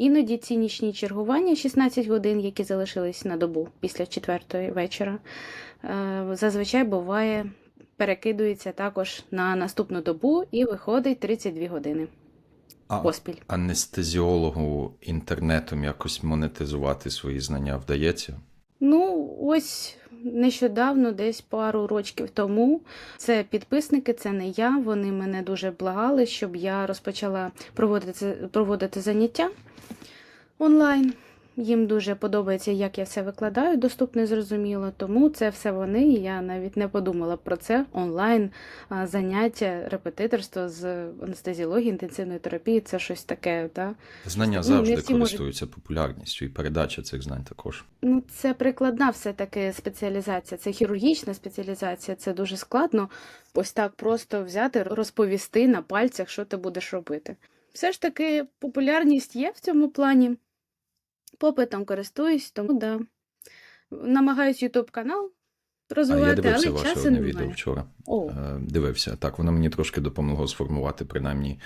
Іноді ці нічні чергування 16 годин, які залишились на добу після четвертої вечора, е, зазвичай буває перекидується також на наступну добу і виходить 32 години А поспіль. анестезіологу інтернетом якось монетизувати свої знання вдається? Ну, ось нещодавно, десь пару років тому, це підписники, це не я. Вони мене дуже благали, щоб я розпочала проводити, проводити заняття онлайн. Їм дуже подобається, як я все викладаю, доступно і зрозуміло. Тому це все вони. і Я навіть не подумала про це. Онлайн заняття, репетиторство з анестезіології, інтенсивної терапії це щось таке. Та? Знання Ну, завжди всі можуть- користуються популярністю, і передача цих знань також. Ну, це прикладна все-таки спеціалізація, це хірургічна спеціалізація, це дуже складно. Ось так просто взяти, розповісти на пальцях, що ти будеш робити. Все ж таки, популярність є в цьому плані. Попитом користуюсь, тому да. Намагаюсь YouTube канал А я дивився але ваше одне немає. вчора. О, Е, Дивився. Так, воно мені трошки допомогло сформувати принаймні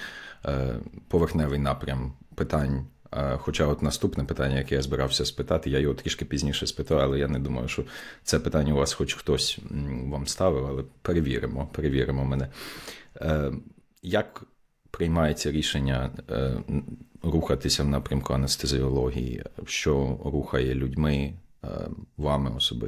е, поверхневий напрям питань. Е, Хоча от наступне питання, яке я збирався спитати, я його трішки пізніше спитав, але я не думаю, що це питання у вас хоч хтось вам ставив, але перевіримо, перевіримо мене. Як приймається рішення е, рухатися в напрямку анестезіології? Що рухає людьми, е, вами особисто?